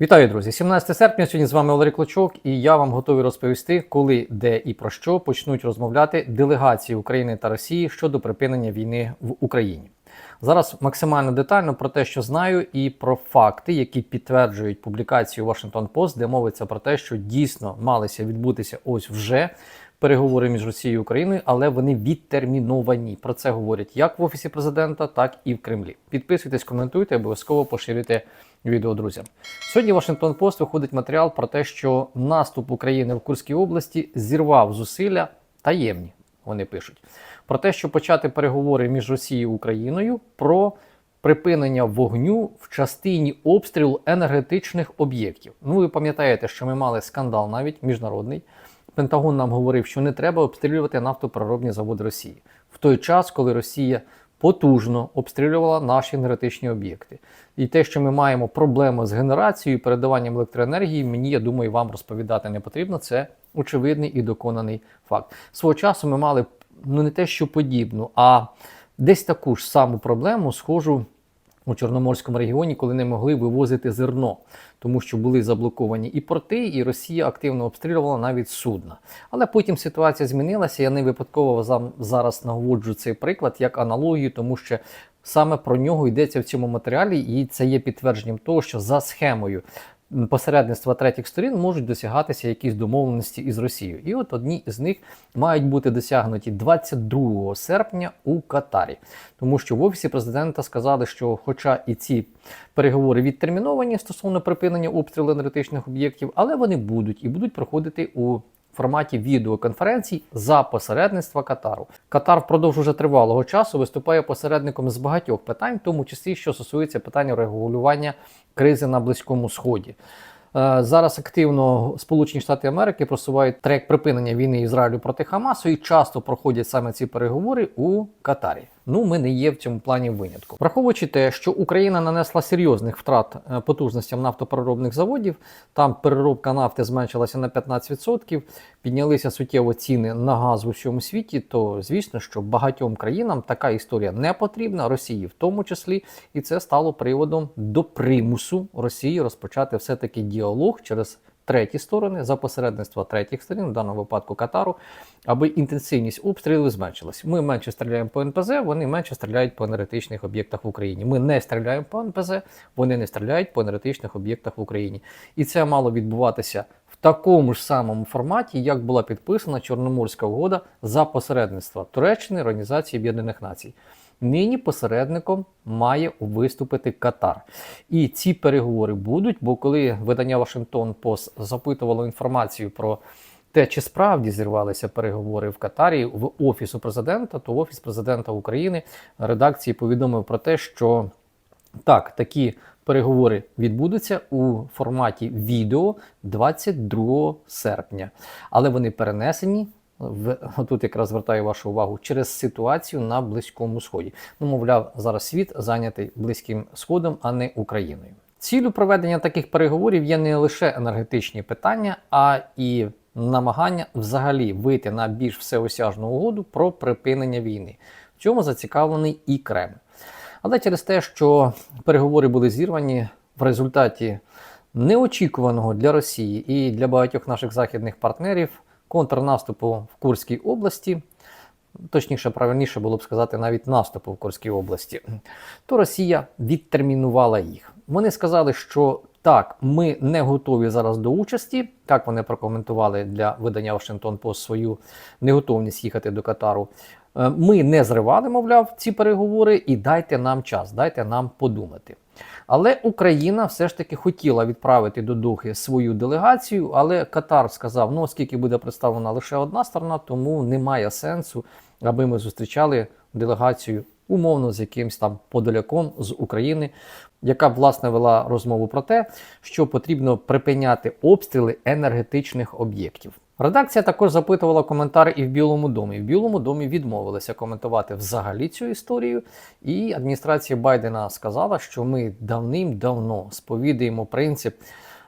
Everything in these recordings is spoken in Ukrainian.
Вітаю, друзі! 17 серпня. Сьогодні з вами Валерій Клочок, і я вам готовий розповісти, коли, де і про що почнуть розмовляти делегації України та Росії щодо припинення війни в Україні. Зараз максимально детально про те, що знаю, і про факти, які підтверджують публікацію Washington Post, де мовиться про те, що дійсно малися відбутися ось вже переговори між Росією і Україною, але вони відтерміновані. Про це говорять як в офісі президента, так і в Кремлі. Підписуйтесь, коментуйте, обов'язково поширюйте відео друзям. Сьогодні Washington Post виходить матеріал про те, що наступ України в Курській області зірвав зусилля таємні. Вони пишуть про те, що почати переговори між Росією і Україною про припинення вогню в частині обстрілу енергетичних об'єктів. Ну, ви пам'ятаєте, що ми мали скандал навіть міжнародний. Пентагон нам говорив, що не треба обстрілювати нафтопереробні заводи Росії в той час, коли Росія потужно обстрілювала наші енергетичні об'єкти. І те, що ми маємо проблеми з генерацією і передаванням електроенергії, мені я думаю, вам розповідати не потрібно. Це очевидний і доконаний факт. Свого часу ми мали ну не те, що подібну, а десь таку ж саму проблему схожу у Чорноморському регіоні, коли не могли вивозити зерно, тому що були заблоковані і порти, і Росія активно обстрілювала навіть судна. Але потім ситуація змінилася. Я не випадково зараз наводжу цей приклад як аналогію, тому що саме про нього йдеться в цьому матеріалі, і це є підтвердженням того, що за схемою. Посередництва третіх сторін можуть досягатися якісь домовленості із Росією, і от одні з них мають бути досягнуті 22 серпня у Катарі, тому що в офісі президента сказали, що, хоча і ці переговори відтерміновані стосовно припинення обстрілу енергетичних об'єктів, але вони будуть і будуть проходити у форматі відеоконференцій за посередництва Катару. Катар впродовж уже тривалого часу виступає посередником з багатьох питань, в тому числі що стосується питання регулювання кризи на Близькому Сході. Е, Зараз активно Сполучені Штати Америки просувають трек припинення війни Ізраїлю проти Хамасу і часто проходять саме ці переговори у Катарі. Ну, ми не є в цьому плані винятком. Враховуючи те, що Україна нанесла серйозних втрат е, потужностям нафтопереробних заводів, там переробка нафти зменшилася на 15%, піднялися суттєво ціни на газ в усьому світі, то звісно, що багатьом країнам така історія не потрібна, Росії в тому числі, і це стало приводом до примусу Росії розпочати все-таки діалог через треті сторони за посередництва третіх сторін, в даному випадку Катару, аби інтенсивність обстрілів зменшилась. Ми менше стріляємо по НПЗ, вони менше стріляють по енергетичних об'єктах в Україні. Ми не стріляємо по НПЗ, вони не стріляють по енергетичних об'єктах в Україні. І це мало відбуватися в такому ж самому форматі, як була підписана Чорноморська угода за посередництва Туреччини Організації Об'єднаних Націй. Нині посередником має виступити Катар. І ці переговори будуть, бо коли видання Вашингтон Пост запитувало інформацію про те, чи справді зірвалися переговори в Катарі в офісу президента, то офіс президента України редакції повідомив про те, що так, такі переговори відбудуться у форматі відео 22 серпня, але вони перенесені тут якраз звертаю вашу увагу через ситуацію на Близькому Сході. Ну, мовляв, зараз світ зайнятий Близьким Сходом, а не Україною. Цілю проведення таких переговорів є не лише енергетичні питання, а і намагання взагалі вийти на більш всеосяжну угоду про припинення війни. В цьому зацікавлений і Кремль. Але через те, що переговори були зірвані в результаті неочікуваного для Росії і для багатьох наших західних партнерів контрнаступу в Курській області, точніше, правильніше було б сказати, навіть наступу в Курській області, то Росія відтермінувала їх. Вони сказали, що так, ми не готові зараз до участі. Так вони прокоментували для видання Washington Post свою неготовність їхати до Катару. Е, Ми не зривали, мовляв, ці переговори, і дайте нам час, дайте нам подумати. Але Україна все ж таки хотіла відправити до Духи свою делегацію, але Катар сказав: ну, оскільки буде представлена лише одна сторона, тому немає сенсу, аби ми зустрічали делегацію умовно з якимсь там подоляком з України, яка власне вела розмову про те, що потрібно припиняти обстріли енергетичних об'єктів. Редакція також запитувала коментар і в Білому домі. В Білому домі відмовилися коментувати взагалі цю історію. І адміністрація Байдена сказала, що ми давним-давно сповідуємо принцип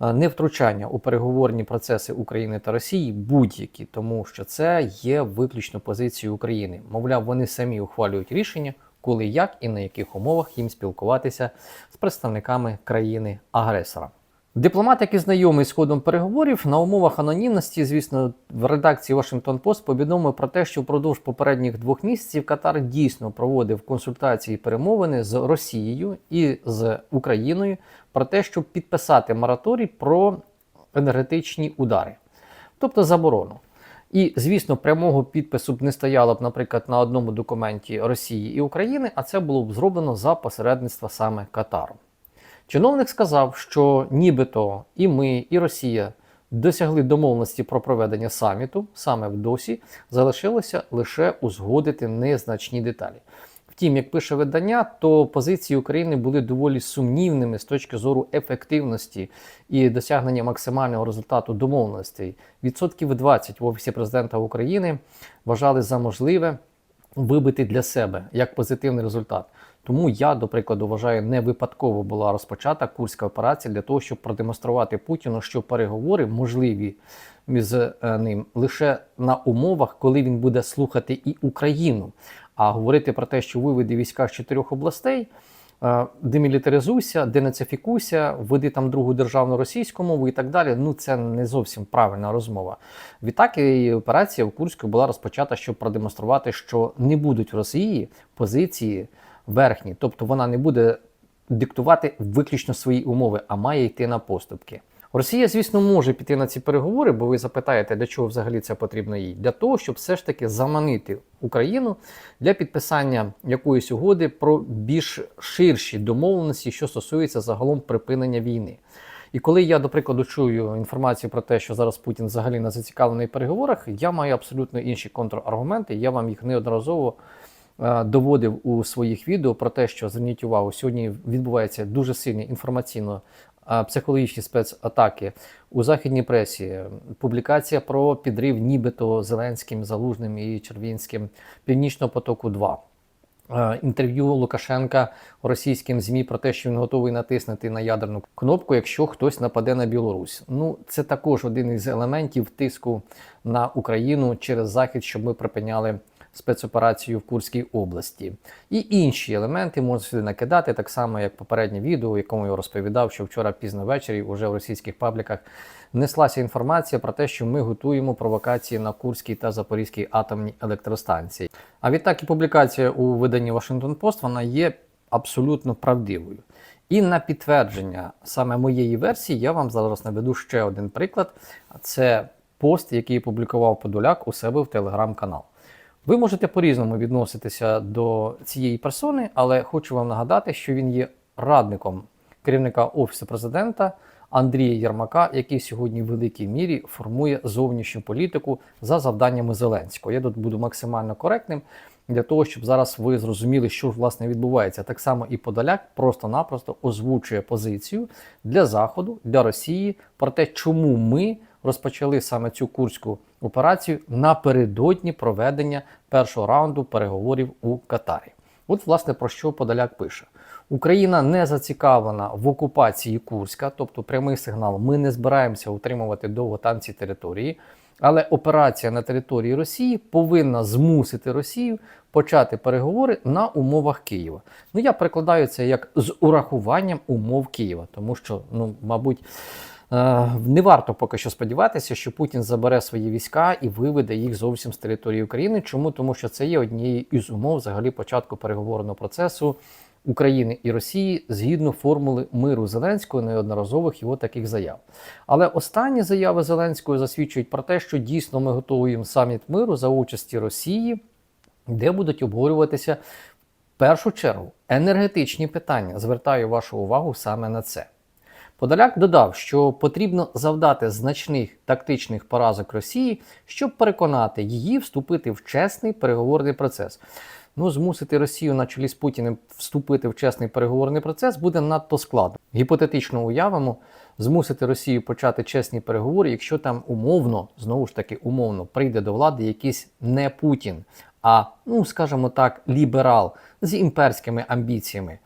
е, невтручання у переговорні процеси України та Росії будь-які, тому що це є виключно позицією України. Мовляв, вони самі ухвалюють рішення, коли як і на яких умовах їм спілкуватися з представниками країни-агресора. Дипломат, який знайомий з ходом переговорів, на умовах анонімності, звісно, в редакції Washington Post повідомив про те, що впродовж попередніх двох місяців Катар дійсно проводив консультації і перемовини з Росією і з Україною про те, щоб підписати мораторій про енергетичні удари, тобто заборону. І, звісно, прямого підпису б не стояло б, наприклад, на одному документі Росії і України, а це було б зроблено за посередництва саме Катару. Чиновник сказав, що нібито і ми, і Росія досягли домовленості про проведення саміту саме в досі, залишилося лише узгодити незначні деталі. Втім, як пише видання, то позиції України були доволі сумнівними з точки зору ефективності і досягнення максимального результату домовленостей. Відсотків 20 в офісі президента України вважали за можливе вибити для себе як позитивний результат. Тому я, до прикладу, вважаю, не випадково була розпочата курська операція для того, щоб продемонструвати Путіну, що переговори можливі з е, ним лише на умовах, коли він буде слухати і Україну. А говорити про те, що виведи війська з чотирьох областей, е, демілітаризуйся, денацифікуйся, введи там другу державну російську мову і так далі. Ну це не зовсім правильна розмова. Відтак і операція в Курську була розпочата, щоб продемонструвати, що не будуть в Росії позиції верхні, тобто вона не буде диктувати виключно свої умови, а має йти на поступки. Росія, звісно, може піти на ці переговори, бо ви запитаєте, для чого взагалі це потрібно їй? Для того, щоб все ж таки заманити Україну для підписання якоїсь угоди про більш ширші домовленості, що стосується загалом припинення війни. І коли я, до прикладу, чую інформацію про те, що зараз Путін взагалі не зацікавлений в переговорах, я маю абсолютно інші контраргументи. Я вам їх неодноразово доводив у своїх відео про те, що зверніть увагу, сьогодні відбувається дуже сильні інформаційно е, психологічні спецатаки у західній пресі. Публікація про підрив, нібито Зеленським, Залужним і Червінським Північного потоку 2 Е, Інтерв'ю Лукашенка російським змі про те, що він готовий натиснути на ядерну кнопку, якщо хтось нападе на Білорусь. Ну це також один із елементів тиску на Україну через захід, щоб ми припиняли спецоперацію в Курській області. І інші елементи можна сюди накидати, так само як попереднє відео, в якому я розповідав, що вчора пізно ввечері вже в російських пабліках неслася інформація про те, що ми готуємо провокації на Курській та Запорізькій атомній електростанції. А відтак і публікація у виданні Washington Post вона є абсолютно правдивою. І на підтвердження саме моєї версії я вам зараз наведу ще один приклад. Це пост, який публікував Подоляк у себе в телеграм-канал. Ви можете по-різному відноситися до цієї персони, але хочу вам нагадати, що він є радником керівника Офісу президента Андрія Єрмака, який сьогодні в великій мірі формує зовнішню політику за завданнями Зеленського. Я тут буду максимально коректним для того, щоб зараз ви зрозуміли, що ж власне відбувається. Так само і Подоляк просто-напросто озвучує позицію для Заходу, для Росії про те, чому ми розпочали саме цю курську операцію напередодні проведення першого раунду переговорів у Катарі. От, власне, про що Подоляк пише: Україна не зацікавлена в окупації Курська, тобто прямий сигнал. Ми не збираємося утримувати довго там ці території. Але операція на території Росії повинна змусити Росію почати переговори на умовах Києва. Ну я перекладаю це як з урахуванням умов Києва, тому що, ну, мабуть. Е, Не варто поки що сподіватися, що Путін забере свої війська і виведе їх зовсім з території України. Чому? Тому що це є однією із умов взагалі початку переговорного процесу України і Росії згідно формули миру Зеленського неодноразових його таких заяв. Але останні заяви Зеленського засвідчують про те, що дійсно ми готуємо саміт миру за участі Росії, де будуть обговорюватися в першу чергу енергетичні питання. Звертаю вашу увагу саме на це. Подоляк додав, що потрібно завдати значних тактичних поразок Росії, щоб переконати її вступити в чесний переговорний процес. Ну, змусити Росію на чолі з Путіним вступити в чесний переговорний процес буде надто складно. Гіпотетично уявимо, змусити Росію почати чесні переговори, якщо там умовно, знову ж таки, умовно прийде до влади якийсь не Путін, а, ну скажімо так, ліберал з імперськими амбіціями.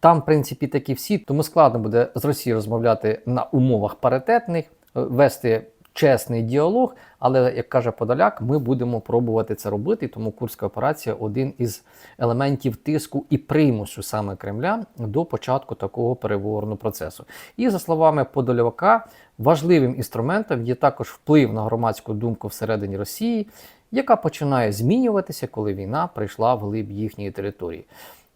Там, в принципі, такі всі, тому складно буде з Росією розмовляти на умовах паритетних, е, вести чесний діалог. Але як каже Подоляк, ми будемо пробувати це робити. Тому Курська операція один із елементів тиску і примусу саме Кремля до початку такого переговорного процесу. І за словами Подоляка, важливим інструментом є також вплив на громадську думку всередині Росії, яка починає змінюватися, коли війна прийшла в глиб їхньої території.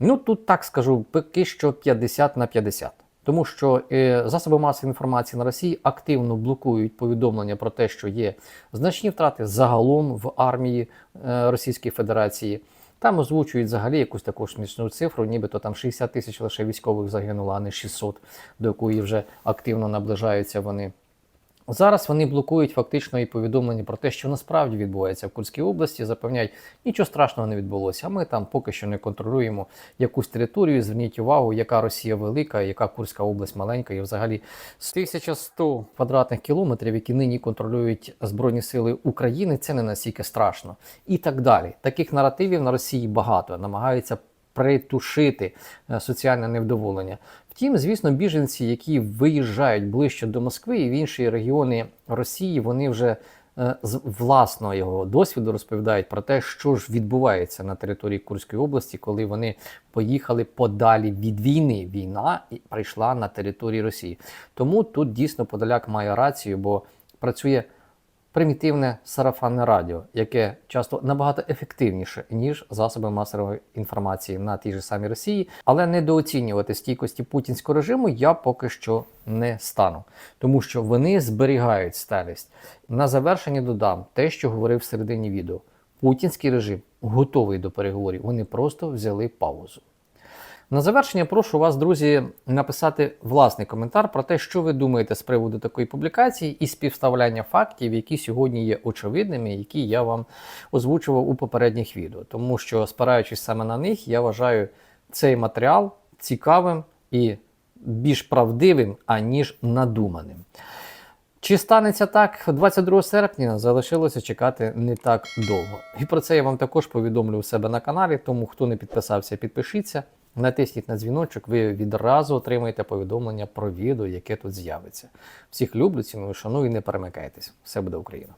Ну тут так скажу, поки що 50 на 50. Тому що е, засоби масової інформації на Росії активно блокують повідомлення про те, що є значні втрати загалом в армії е, Російської Федерації. Там озвучують взагалі якусь таку смішну цифру, нібито там 60 тисяч лише військових загинуло, а не 600, до якої вже активно наближаються вони. Зараз вони блокують фактично і повідомлення про те, що насправді відбувається в Курській області. Запевняють, нічого страшного не відбулося. А ми там поки що не контролюємо якусь територію. Зверніть увагу, яка Росія велика, яка Курська область маленька, і взагалі з 1100 квадратних кілометрів, які нині контролюють Збройні Сили України, це не настільки страшно. І так далі. Таких наративів на Росії багато намагаються притушити е, соціальне невдоволення. Втім, звісно, біженці, які виїжджають ближче до Москви і в інші регіони Росії, вони вже е, з власного досвіду розповідають про те, що ж відбувається на території Курської області, коли вони поїхали подалі від війни. Війна і прийшла на території Росії. Тому тут дійсно Подоляк має рацію, бо працює примітивне сарафанне радіо, яке часто набагато ефективніше, ніж засоби масової інформації на тій же самій Росії, але недооцінювати стійкості путінського режиму я поки що не стану, тому що вони зберігають сталість. На завершення додам те, що говорив в середині відео. Путінський режим готовий до переговорів. Вони просто взяли паузу. На завершення прошу вас, друзі, написати власний коментар про те, що ви думаєте з приводу такої публікації і співставляння фактів, які сьогодні є очевидними, які я вам озвучував у попередніх відео. Тому що, спираючись саме на них, я вважаю цей матеріал цікавим і більш правдивим, аніж надуманим. Чи станеться так 22 серпня, залишилося чекати не так довго. І про це я вам також повідомлю у себе на каналі, тому хто не підписався, підпишіться. Натисніть на дзвіночок, ви відразу отримаєте повідомлення про відео, яке тут з'явиться. Всіх люблю, ціную, шаную і не перемикайтесь. Все буде Україна!